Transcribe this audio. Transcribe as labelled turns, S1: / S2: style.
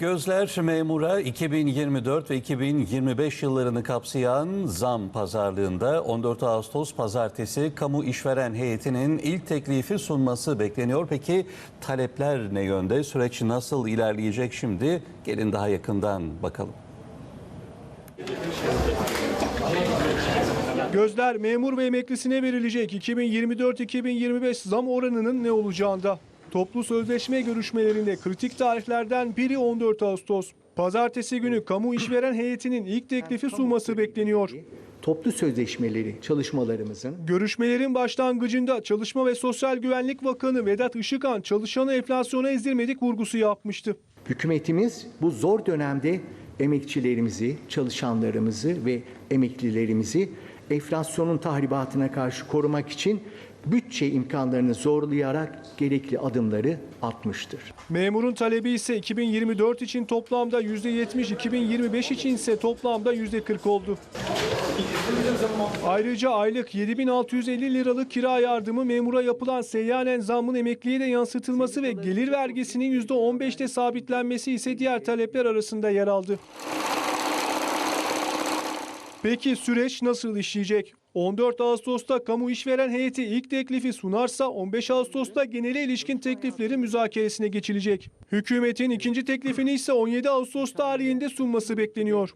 S1: Gözler memura 2024 ve 2025 yıllarını kapsayan zam pazarlığında 14 Ağustos pazartesi kamu işveren heyetinin ilk teklifi sunması bekleniyor. Peki talepler ne yönde? Süreç nasıl ilerleyecek şimdi? Gelin daha yakından bakalım.
S2: Gözler memur ve emeklisine verilecek 2024-2025 zam oranının ne olacağında. Toplu sözleşme görüşmelerinde kritik tarihlerden biri 14 Ağustos. Pazartesi günü kamu işveren heyetinin ilk teklifi sunması bekleniyor.
S3: toplu sözleşmeleri çalışmalarımızın
S2: Görüşmelerin başlangıcında Çalışma ve Sosyal Güvenlik Bakanı Vedat Işıkhan çalışanı enflasyona ezdirmedik vurgusu yapmıştı.
S3: hükümetimiz bu zor dönemde emekçilerimizi, çalışanlarımızı ve emeklilerimizi enflasyonun tahribatına karşı korumak için bütçe imkanlarını zorlayarak gerekli adımları atmıştır.
S2: Memurun talebi ise 2024 için toplamda %70, 2025 için ise toplamda %40 oldu. Ayrıca aylık 7650 liralık kira yardımı memura yapılan seyyanen zammın emekliye de yansıtılması ve gelir vergisinin %15'te sabitlenmesi ise diğer talepler arasında yer aldı. Peki süreç nasıl işleyecek? 14 Ağustos'ta kamu işveren heyeti ilk teklifi sunarsa 15 Ağustos'ta genele ilişkin teklifleri müzakeresine geçilecek. Hükümetin ikinci teklifini ise 17 Ağustos tarihinde sunması bekleniyor.